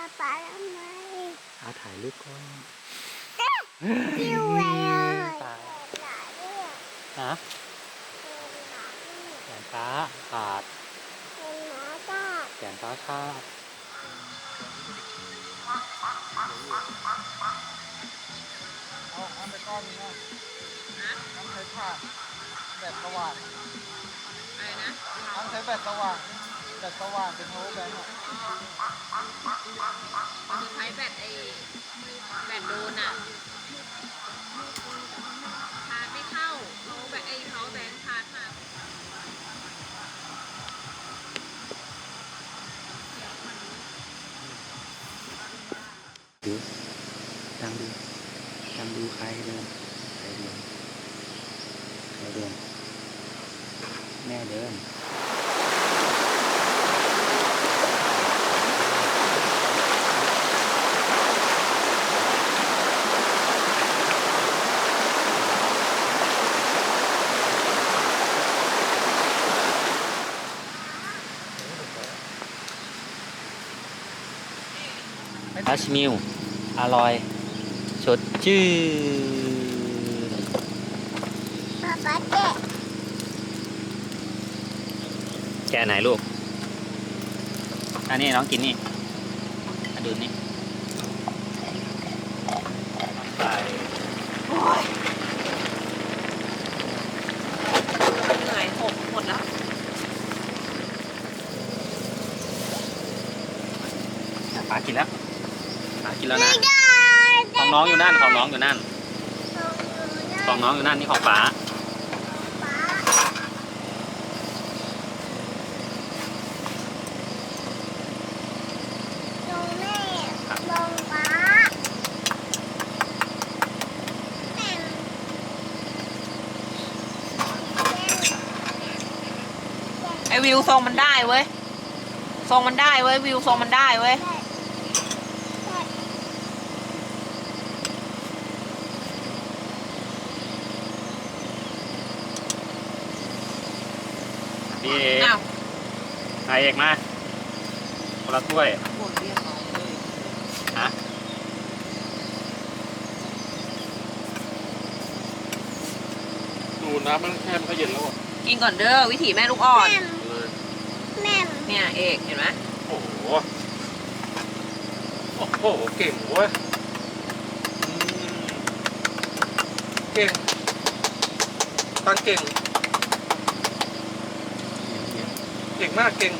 ป๊าป๊าทำไมอาถ่ายรูปก่อนจิ้วเลยตายหนาเนี่ยฮะเป็นหนาเนี่ยแขนฟ้าขาดเป็นหนาจ้าแขนฟ้าขาดเอาอันไปก้อนนึงนะน้ำใช้ผ้าแบตสว่างอะไรนะน้ำใช้แบตสว่าง แบตสว่างเป็นโทรแบงค์อะมันใช้แบตไอแบตโดนอะชาร์จไม่เข้าเขาแบตไอเขาแบงค์ชาร์จมาดูดังดูดังดูใครเดินใครเดินใครเดินแม่เดิน ชมิลอร่อย สดชื่นป๊าป๊าเจ๊แกไหนลูก อันนี้น้องกินนี่อันดูนี่ไป เหนื่อยหกหมดแล้ว ป๋ากินแล้วป๋ากิน แล้วนะไม่ได้ของน้องอยู่นั่น ของน้องอยู่นั่นขขอองงหนูน้องอยู่นั่นนี่ของป๋าป๊าลงแม่ลงป๊าแม่ไอวิวทรงมันได้เว้ย ทรงมันได้เว้ย วิวทรงมันได้เว้ย พี่เอก อ้าว นายเอกมาคนละถ้วยบ่นเรียกน้องเลยฮะดูน้ำมันแค่มันก็เย็นแล้วอะกินก่อนเด้อวิถีแม่ลูกอ่อนแม่เลยแม่เนี่ยเอกเห็นไหมโอ้โหโอ้โหเก่งเว้ยอืมเก่งตันเก่ง เก่งมากเก่ง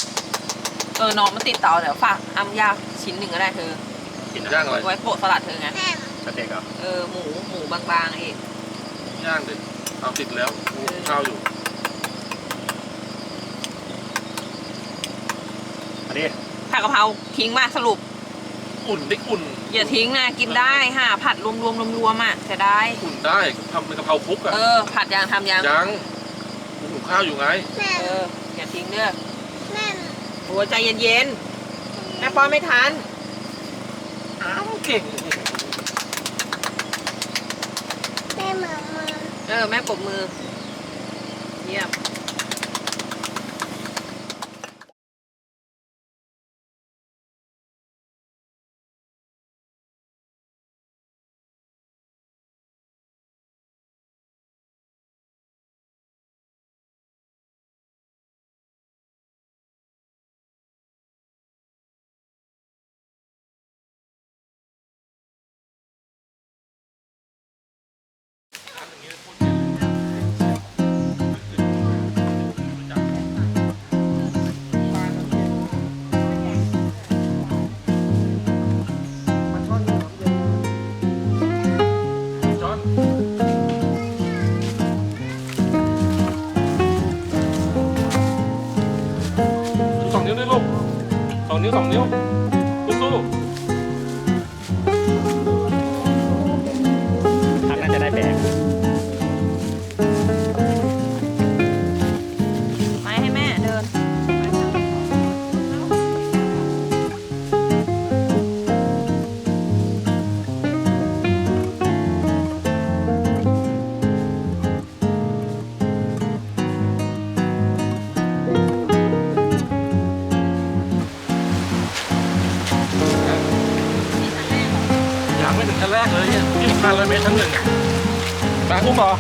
เออน้องมันติดเตาเดี๋ยวฝากอ้ำยากชิ้นหนึ่งก็ได้เธอกินย่างอะไรไว้โปะสลัดเธอไงแม่สเต็กเหรอเออหมูหมูบางๆเอกย่างดิเอาติดแล้วกูข้าวอยู่อันนี้ผัดกะเพราทิ้งมาสรุป อุ่นได้อุ่น อย่าทิ้งนะกินได้ค่ะผัดรวมๆรวมๆอะจะได้อุ่นได้ทำเป็นกะเพราคลุกอะเออผัดยางทำยางยังกูหุงข้าวอยู่ไงแม่เอออย่าทิ้งเด้อ แม่โอ้ยใจเย็นๆแม่ป้อนไม่ทันเก่งแม่เหมือนมือเออแม่ปรบมือ สองนิ้วสองนิ้วสู้ๆ แรกเลยเนี่ยนี่มันพันเลยเมตรทั้งหนึ่งแบกอุ้มเหรอ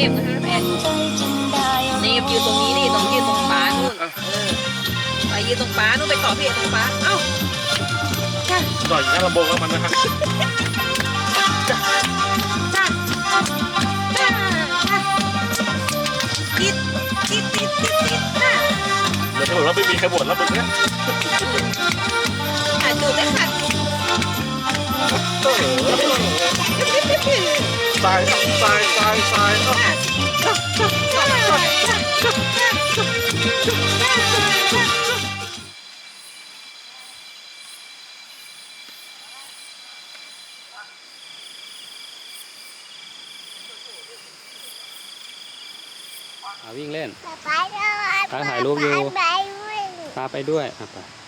เอกนะฮะแม่นี่ยืนตรงนี้ดิตรงยืนตรงป้านู่นเออไปยืนตรงป้านู่นไปเกาะพี่เอกตรงป้าเอ้าต่อยอยู่หน้าลำโพงแล้วมันนะครับจ้าจ้าจ้าติดติดติดติดติดจ้าเดี๋ยวถ้าเกิดว่าไม่มีใครบ่นแล้วมึงเนี่ยขาดจูบไม่ขาด ตายตายตายตายวิ่งเล่น ไปถ่ายรูปอยู่พาไปด้วยอะไป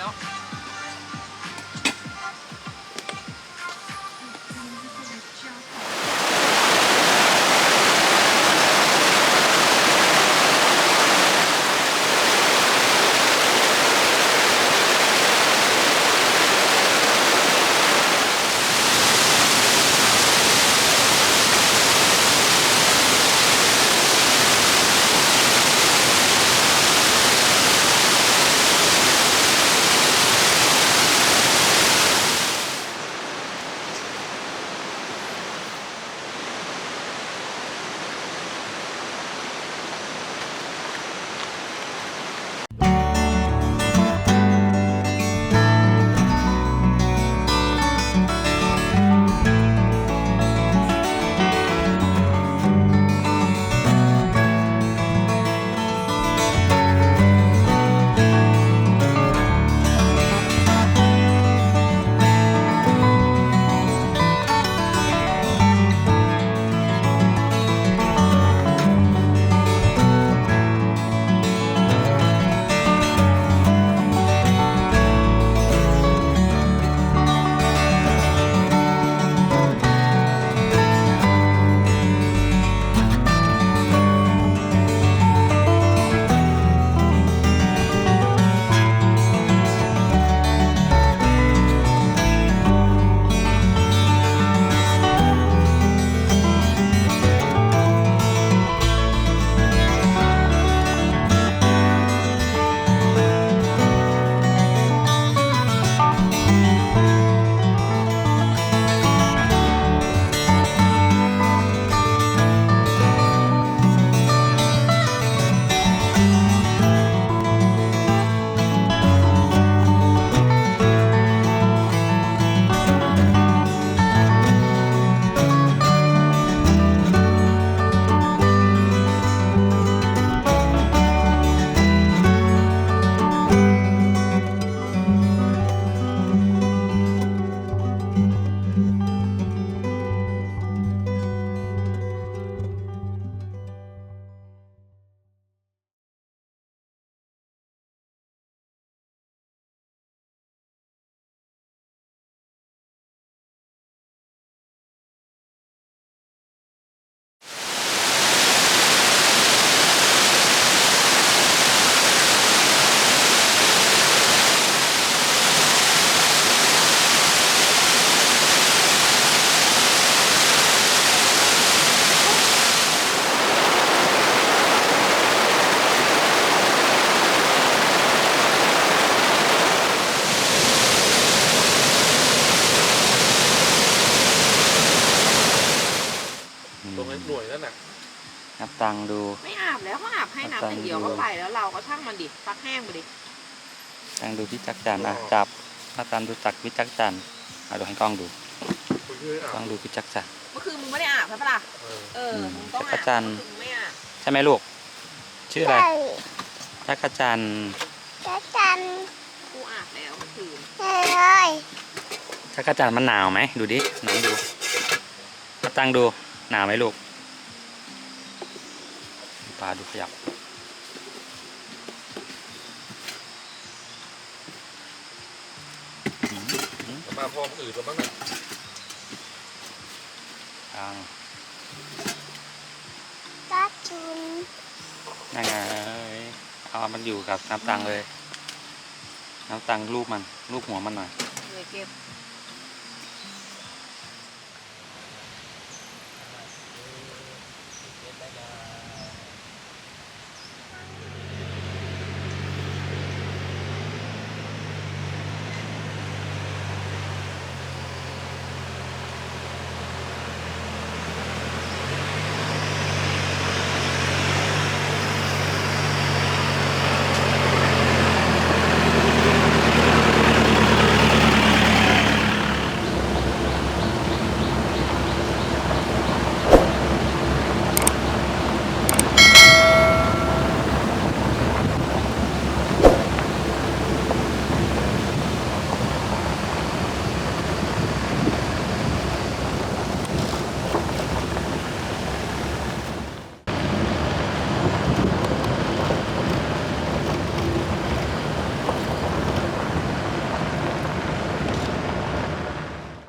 เตังค์ดู ไม่อาบแล้วเขาอาบให้น้ำอย่างเดียวก็ไปแล้วเราก็ช่างมันดิซักแห้งไปดิตังค์ดูพี่จักรจันทร์อะจับนับตังค์ดูจักรพี่จักรจันทร์อะดูให้กล้องดูคุณคือกล้อะองดูพี่จักรจันทร์เมื่อคืนมึงไม่ได้อาบใช่ปะล่ะเออเออมึงต้องจัอากบรจันทร์เมื่อคืนมึงไม่อาบใช่ไหมลูก ชื่ออะไรใช่จักรจันทร์จะจันกูอาบแล้วเมื่อคืนเลยจักรจันทร์มันหนาวไหมดูดิน้องดูนับตังค์ดูหนาวไหมลูก ปลาดูขยับ มาพร้อมอื่นแล้วบ้างน่ะตังจะจุนยังไงเอามันอยู่กับน้ำตังเลย น้ำตังรูปมันรูปหัวมันหน่อย เลยเก็บ